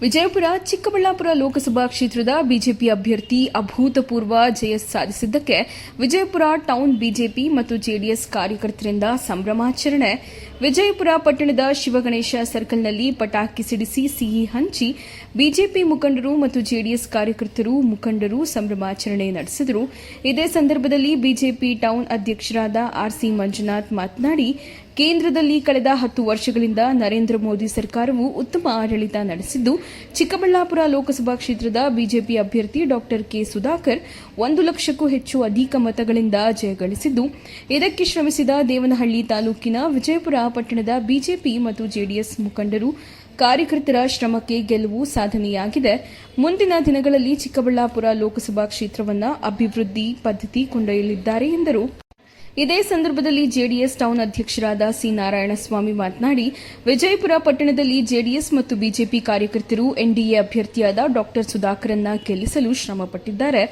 ವಿಜಯಪುರ ಚಿಕ್ಕಬಳ್ಳಾಪುರ ಲೋಕಸಭಾ ಕ್ಷೇತ್ರದ ಬಿಜೆಪಿ ಅಭ್ಯರ್ಥಿ ಅಭೂತಪೂರ್ವ ಜಯ ಸಾಧಿಸಿದ್ದಕ್ಕೆ ವಿಜಯಪುರ ಟೌನ್ ಬಿಜೆಪಿ ಮತ್ತು ಜೆಡಿಎಸ್ ಕಾರ್ಯಕರ್ತರಿಂದ ಸಂಭ್ರಮಾಚರಣೆ. ವಿಜಯಪುರ ಪಟ್ಟಣದ ಶಿವಗಣೇಶ ಸರ್ಕಲ್ನಲ್ಲಿ ಪಟಾಕಿ ಸಿಡಿಸಿ ಸಿಹಿ ಹಂಚಿ ಬಿಜೆಪಿ ಮುಖಂಡರು ಮತ್ತು ಜೆಡಿಎಸ್ ಕಾರ್ಯಕರ್ತರು ಮುಖಂಡರು ಸಂಭ್ರಮಾಚರಣೆ ನಡೆಸಿದರು. ಇದೇ ಸಂದರ್ಭದಲ್ಲಿ ಬಿಜೆಪಿ ಟೌನ್ ಅಧ್ಯಕ್ಷರಾದ ಆರ್ಸಿ ಮಂಜುನಾಥ್ ಮಾತನಾಡಿ ಕೇಂದ್ರದಲ್ಲಿ ಕಳೆದ ಹತ್ತು ವರ್ಷಗಳಿಂದ ನರೇಂದ್ರ ಮೋದಿ ಸರ್ಕಾರವು ಉತ್ತಮ ಆಡಳಿತ ನಡೆಸಿದ್ದು, ಚಿಕ್ಕಬಳ್ಳಾಪುರ ಲೋಕಸಭಾ ಕ್ಷೇತ್ರದ ಬಿಜೆಪಿ ಅಭ್ಯರ್ಥಿ ಡಾ ಕೆ ಸುಧಾಕರ್ ಒಂದು ಲಕ್ಷಕ್ಕೂ ಹೆಚ್ಚು ಅಧಿಕ ಮತಗಳಿಂದ ಜಯಗಳಿಸಿದ್ದು, ಇದಕ್ಕೆ ಶ್ರಮಿಸಿದ ದೇವನಹಳ್ಳಿ ತಾಲೂಕಿನ ವಿಜಯಪುರ ಪಟ್ಟಣದ ಬಿಜೆಪಿ ಮತ್ತು ಜೆಡಿಎಸ್ ಮುಖಂಡರು ಕಾರ್ಯಕರ್ತರ ಶ್ರಮಕ್ಕೆ ಗೆಲುವು ಸಾಧನೆಯಾಗಿದೆ. ಮುಂದಿನ ದಿನಗಳಲ್ಲಿ ಚಿಕ್ಕಬಳ್ಳಾಪುರ ಲೋಕಸಭಾ ಕ್ಷೇತ್ರವನ್ನು ಅಭಿವೃದ್ಧಿ ಪದ್ಧತಿ ಕೊಂಡೊಯ್ಯಲಿದ್ದಾರೆ ಎಂದರು. ಇದೇ ಸಂದರ್ಭದಲ್ಲಿ ಜೆಡಿಎಸ್ ಟೌನ್ ಅಧ್ಯಕ್ಷರಾದ ಸಿ ನಾರಾಯಣಸ್ವಾಮಿ ಮಾತನಾಡಿ, ವಿಜಯಪುರ ಪಟ್ಟಣದಲ್ಲಿ ಜೆಡಿಎಸ್ ಮತ್ತು ಬಿಜೆಪಿ ಕಾರ್ಯಕರ್ತರು ಎನ್ಡಿಎ ಅಭ್ಯರ್ಥಿಯಾದ ಡಾ ಸುಧಾಕರನ್ನ ಗೆಲ್ಲಿಸಲು ಶ್ರಮಪಟ್ಟಿದ್ದಾರೆ.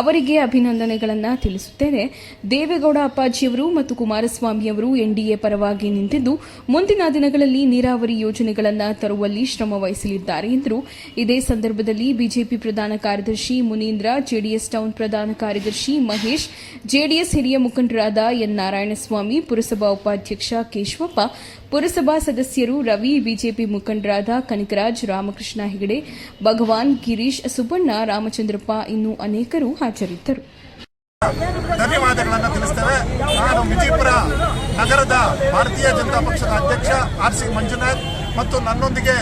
ಅವರಿಗೆ ಅಭಿನಂದನೆಗಳನ್ನು ತಿಳಿಸುತ್ತೇನೆ. ದೇವೇಗೌಡ ಅಪ್ಪಾಜಿಯವರು ಮತ್ತು ಕುಮಾರಸ್ವಾಮಿಯವರು ಎನ್ಡಿಎ ಪರವಾಗಿ ನಿಂತಿದ್ದು, ಮುಂದಿನ ದಿನಗಳಲ್ಲಿ ನೀರಾವರಿ ಯೋಜನೆಗಳನ್ನು ತರುವಲ್ಲಿ ಶ್ರಮ ವಹಿಸಲಿದ್ದಾರೆ ಎಂದರು. ಇದೇ ಸಂದರ್ಭದಲ್ಲಿ ಬಿಜೆಪಿ ಪ್ರಧಾನ ಕಾರ್ಯದರ್ಶಿ ಮುನೀಂದ್ರ, ಜೆಡಿಎಸ್ ಟೌನ್ ಪ್ರಧಾನ ಕಾರ್ಯದರ್ಶಿ ಮಹೇಶ್, ಜೆಡಿಎಸ್ ಹಿರಿಯ ಮುಖಂಡರಾದ ಎನ್ ನಾರಾಯಣಸ್ವಾಮಿ, ಪುರಸಭಾ ಉಪಾಧ್ಯಕ್ಷ ಕೇಶವಪ್ಪ, ಪುರಸಭಾ ಸದಸ್ಯರು ರವಿ, ಬಿಜೆಪಿ ಮುಖಂಡರಾದ ಕನಕರಾಜ್, ರಾಮಕೃಷ್ಣ ಹೆಗಡೆ, ಭಗವಾನ್, ಗಿರೀಶ್, ಸುಬ್ಬಣ್ಣ, ರಾಮಚಂದ್ರಪ್ಪ ಇನ್ನೂ ಅನೇಕರು ಹಾಜರಿದ್ದರು. ಧನ್ಯವಾದಗಳನ್ನು ತಿಳಿಸ್ತೇವೆ. ನಾನು ವಿಜಯಪುರ ನಗರದ ಭಾರತೀಯ ಜನತಾ ಪಕ್ಷದ ಅಧ್ಯಕ್ಷ ಆರ್ ಸಿ ಮಂಜುನಾಥ್ ಮತ್ತು ನನ್ನೊಂದಿಗೆ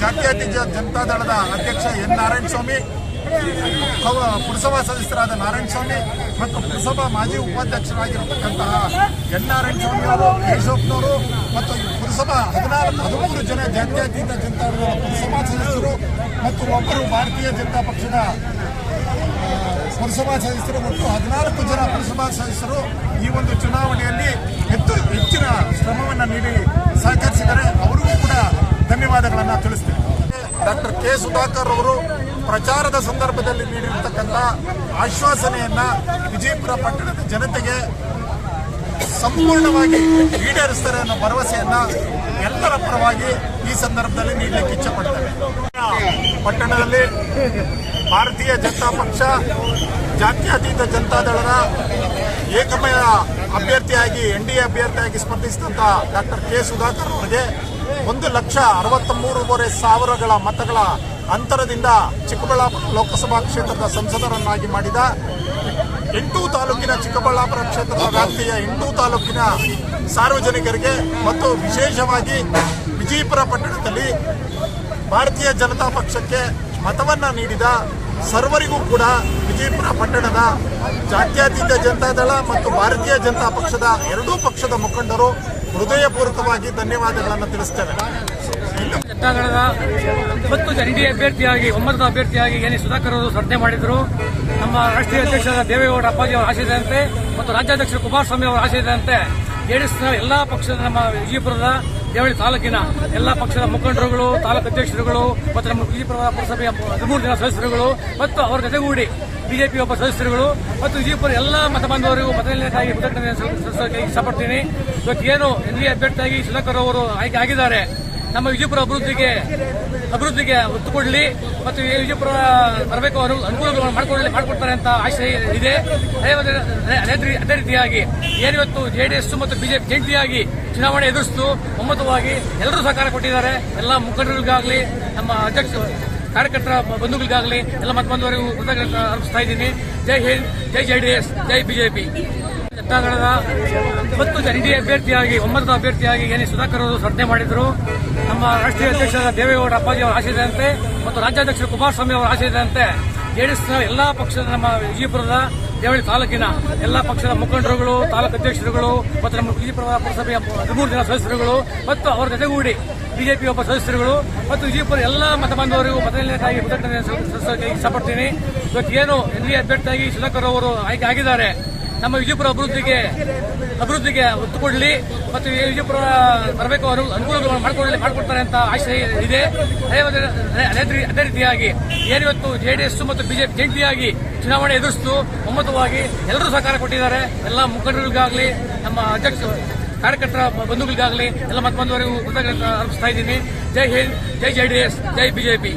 ಜಾತ್ಯತೀತ ಜನತಾ ದಳದ ಅಧ್ಯಕ್ಷ ಎನ್ ನಾರಾಯಣ ಸ್ವಾಮಿ ಕವ- ಪುರಸಭಾ ಸದಸ್ಯರಾದ ನಾರಾಯಣ ಸ್ವಾಮಿ ಮತ್ತು ಪುರಸಭಾ ಮಾಜಿ ಉಪಾಧ್ಯಕ್ಷರಾಗಿರತಕ್ಕಂತಹ ಎನ್ ನಾರಾಯಣ ಸ್ವಾಮಿ ಅವರು ಕೇಶವಪ್ಪನವರು ಮತ್ತು ಪುರಸಭಾ ಹದಿನಾಲ್ಕು ಹದಿಮೂರು ಜನ ಜಾತ್ಯತೀತ ಜನತಾ ಪುರಸಭಾ ಸದಸ್ಯರು ಮತ್ತು ಒಬ್ಬರು ಭಾರತೀಯ ಜನತಾ ಪಕ್ಷದ ಪುರಸಭಾ ಸದಸ್ಯರು ಮತ್ತು ಹದಿನಾಲ್ಕು ಜನ ಪುರಸಭಾ ಸದಸ್ಯರು ಈ ಒಂದು ಚುನಾವಣೆಯಲ್ಲಿ ಡಾಕ್ಟರ್ ಕೆ ಸುಧಾಕರ್ ಅವರು ಪ್ರಚಾರದ ಸಂದರ್ಭದಲ್ಲಿ ನೀಡಿರತಕ್ಕಂಥ ಆಶ್ವಾಸನೆಯನ್ನ ವಿಜಯಪುರ ಪಟ್ಟಣದ ಜನತೆಗೆ ಸಂಪೂರ್ಣವಾಗಿ ಈಡೇರಿಸ್ತಾರೆ ಅನ್ನೋ ಭರವಸೆಯನ್ನ ಎಲ್ಲರ ಪರವಾಗಿ ಈ ಸಂದರ್ಭದಲ್ಲಿ ನೀಡಲಿಕ್ಕೆ ಇಚ್ಛಪಡ್ತೇವೆ. ಪಟ್ಟಣದಲ್ಲಿ ಭಾರತೀಯ ಜನತಾ ಪಕ್ಷ, ಜಾತ್ಯತೀತ ಜನತಾದಳದ ಏಕಮಯ ಅಭ್ಯರ್ಥಿಯಾಗಿ ಎನ್ ಡಿ ಎ ಅಭ್ಯರ್ಥಿಯಾಗಿ ಸ್ಪರ್ಧಿಸಿದಂಥ ಡಾಕ್ಟರ್ ಕೆ ಸುಧಾಕರ್ ಅವರಿಗೆ ಒಂದು ಲಕ್ಷ ಅರವತ್ತ ಮೂರುವರೆ ಸಾವಿರಗಳ ಮತಗಳ ಅಂತರದಿಂದ ಚಿಕ್ಕಬಳ್ಳಾಪುರ ಲೋಕಸಭಾ ಕ್ಷೇತ್ರದ ಸಂಸದರನ್ನಾಗಿ ಮಾಡಿದ ಎಂಟು ತಾಲೂಕಿನ ಚಿಕ್ಕಬಳ್ಳಾಪುರ ಕ್ಷೇತ್ರದ ವ್ಯಾಪ್ತಿಯ ಎಂಟು ತಾಲೂಕಿನ ಸಾರ್ವಜನಿಕರಿಗೆ ಮತ್ತು ವಿಶೇಷವಾಗಿ ವಿಜಯಪುರ ಪಟ್ಟಣದಲ್ಲಿ ಭಾರತೀಯ ಜನತಾ ಪಕ್ಷಕ್ಕೆ ಮತವನ್ನ ನೀಡಿದ ಸರ್ವರಿಗೂ ಕೂಡ ವಿಜಯಪುರ ಪಟ್ಟಣದ ಜಾತ್ಯತೀತ ಜನತಾದಳ ಮತ್ತು ಭಾರತೀಯ ಜನತಾ ಪಕ್ಷದ ಎರಡೂ ಪಕ್ಷದ ಮುಖಂಡರು ಹೃದಯಪೂರ್ವಕವಾಗಿ ಧನ್ಯವಾದಗಳನ್ನು ತಿಳಿಸ್ತೇವೆ. ಜನತಾದಳದ ಇವತ್ತು ಎನ್ ಡಿ ಅಭ್ಯರ್ಥಿಯಾಗಿ ಒಮ್ಮತದ ಅಭ್ಯರ್ಥಿಯಾಗಿ ಎನ್ ಸುಧಾಕರ್ ಅವರು ಸ್ಪರ್ಧೆ ಮಾಡಿದ್ರು. ನಮ್ಮ ರಾಷ್ಟ್ರೀಯ ಅಧ್ಯಕ್ಷರಾದ ದೇವೇಗೌಡ ಅಪ್ಪಾಜಿ ಅವರ ಆಶಯದಂತೆ ಮತ್ತು ರಾಜ್ಯಾಧ್ಯಕ್ಷರು ಕುಮಾರಸ್ವಾಮಿ ಅವರ ಆಶಯದಂತೆ. ಜೆಡಿಎಸ್ನ ಎಲ್ಲಾ ಪಕ್ಷದ ನಮ್ಮ ವಿಜಯಪುರದ ದೇವಳಿ ತಾಲೂಕಿನ ಎಲ್ಲ ಪಕ್ಷದ ಮುಖಂಡರುಗಳು, ತಾಲೂಕು ಅಧ್ಯಕ್ಷರುಗಳು, ಮತ್ತು ನಮ್ಮ ವಿಜಯಪುರ ಪುರಸಭೆಯ ಹದಿಮೂರು ಜನ ಸದಸ್ಯರುಗಳು, ಮತ್ತು ಅವರ ಜೊತೆಗೂಡಿ ಬಿಜೆಪಿ ಒಬ್ಬ ಸದಸ್ಯರುಗಳು, ಮತ್ತು ವಿಜಯಪುರ ಎಲ್ಲ ಮತ ಬಾಂಧವರಿಗೂ ಮೊದಲನೇದಾಗಿ ಕೃತಜ್ಞತೆ ಇಷ್ಟಪಡ್ತೀನಿ. ಇವತ್ತು ಏನು ಎನ್ ಡಿ ಅಭ್ಯರ್ಥಿಯಾಗಿ ಸುಧಾಕರ್ ಅವರು ಆಯ್ಕೆ ಆಗಿದ್ದಾರೆ, ನಮ್ಮ ವಿಜಯಪುರ ಅಭಿವೃದ್ಧಿಗೆ ಅಭಿವೃದ್ಧಿಗೆ ಒತ್ತು ಕೊಡಲಿ ಮತ್ತು ವಿಜಯಪುರ ಬರಬೇಕು ಅವರು ಅನುಕೂಲಗಳು ಮಾಡಿಕೊಡಲಿ ಮಾಡಿಕೊಡ್ತಾರೆ ಅಂತ ಆಶಯ ಇದೆ. ಅದೇ ರೀತಿಯಾಗಿ ಏನಿವತ್ತು ಜೆಡಿಎಸ್ ಮತ್ತು ಬಿಜೆಪಿ ಜಂಟಿಯಾಗಿ ಚುನಾವಣೆ ಎದುರಿಸಿತು. ಒಮ್ಮತವಾಗಿ ಎಲ್ಲರೂ ಸಹಕಾರ ಕೊಟ್ಟಿದ್ದಾರೆ. ಎಲ್ಲ ಮುಖಂಡರಿಗಾಗಲಿ, ನಮ್ಮ ಅಧ್ಯಕ್ಷ ಕಾರ್ಯಕರ್ತರ ಬಂಧುಗಳಿಗಾಗಲಿ, ಎಲ್ಲ ಮತ್ತೊಂದುವರೆಗೂ ಕೃತಜ್ಞತೆ ಅರ್ಪಿಸ್ತಾ ಇದ್ದೀನಿ. ಜೈ ಹಿಂದ್, ಜೈ ಜೆಡಿಎಸ್, ಜೈ ಬಿಜೆಪಿ. ಜನತಾದಳದ ಮತ್ತು ಎನ್ ಡಿ ಅಭ್ಯರ್ಥಿಯಾಗಿ ಒಮ್ಮತದ ಅಭ್ಯರ್ಥಿಯಾಗಿ ಎನ್ ಸುಧಾಕರ್ ಅವರು ಸ್ಪರ್ಧೆ ಮಾಡಿದ್ರು. ನಮ್ಮ ರಾಷ್ಟ್ರೀಯ ಅಧ್ಯಕ್ಷರಾದ ದೇವೇಗೌಡ ಅಪ್ಪಾಜಿ ಅವರ ಆಶಯದಂತೆ ಮತ್ತು ರಾಜ್ಯಾಧ್ಯಕ್ಷರು ಕುಮಾರಸ್ವಾಮಿ ಅವರ ಆಶಯದಂತೆ ಜೆಡಿಎಸ್ ಎಲ್ಲಾ ಪಕ್ಷದ ನಮ್ಮ ವಿಜಯಪುರದ ದೇವಳಿ ತಾಲೂಕಿನ ಎಲ್ಲಾ ಪಕ್ಷದ ಮುಖಂಡರುಗಳು, ತಾಲೂಕು ಅಧ್ಯಕ್ಷರುಗಳು ಮತ್ತು ನಮ್ಮ ವಿಜಯಪುರ ಪುರಸಭೆಯ ಹದಿಮೂರು ಜನ ಸದಸ್ಯರುಗಳು ಮತ್ತು ಅವರ ಜೊತೆಗೂಡಿ ಬಿಜೆಪಿ ಒಬ್ಬ ಸದಸ್ಯರುಗಳು ಮತ್ತು ವಿಜಯಪುರ ಎಲ್ಲಾ ಮತ ಬಾಂಧವರಿಗೂ ಮೊದಲನೇದಾಗಿ ಕೃತಜ್ಞತೆ ಸಲ್ಲಿಸೋಕೆ ಇಷ್ಟಪಡ್ತೀನಿ ಇವತ್ತು ಏನು ಎನ್ ಡಿ ಅಭ್ಯರ್ಥಿಯಾಗಿ ಸುಧಾಕರ್ ಅವರು ಆಯ್ಕೆ ಆಗಿದ್ದಾರೆ? ನಮ್ಮ ವಿಜಯಪುರ ಅಭಿವೃದ್ಧಿಗೆ ಅಭಿವೃದ್ಧಿಗೆ ಒತ್ತು ಕೊಡಲಿ ಮತ್ತು ವಿಜಯಪುರ ಬರಬೇಕು ಅವರು ಅನುಕೂಲಗಳು ಮಾಡಿಕೊಡಲಿ, ಮಾಡಿಕೊಡ್ತಾರೆ ಅಂತ ಆಶಯ ಇದೆ. ಅದೇ ಅದೇ- ಅದೇ ರೀತಿ- ಅದೇ ರೀತಿಯಾಗಿ ಏನಿವತ್ತು ಜೆಡಿಎಸ್ ಮತ್ತು ಬಿಜೆಪಿ ಜಂಟಿಯಾಗಿ ಚುನಾವಣೆ ಎದುರಿಸಿತು, ಒಮ್ಮತವಾಗಿ ಎಲ್ಲರೂ ಸಹಕಾರ ಕೊಟ್ಟಿದ್ದಾರೆ. ಎಲ್ಲ ಮುಖಂಡರಿಗಾಗಲಿ, ನಮ್ಮ ಅಧ್ಯಕ್ಷ, ಕಾರ್ಯಕರ್ತರ ಬಂಧುಗಳಿಗಾಗಲಿ, ಎಲ್ಲ ಮತ್ತೊಂದುವರೆಗೂ ಕೃತಜ್ಞತೆ ಅರ್ಪಿಸ್ತಾ ಇದ್ದೀನಿ. ಜೈ ಹಿಂದ್, ಜೈ ಜೆ ಡಿ ಎಸ್ ಜೈ ಬಿಜೆಪಿ.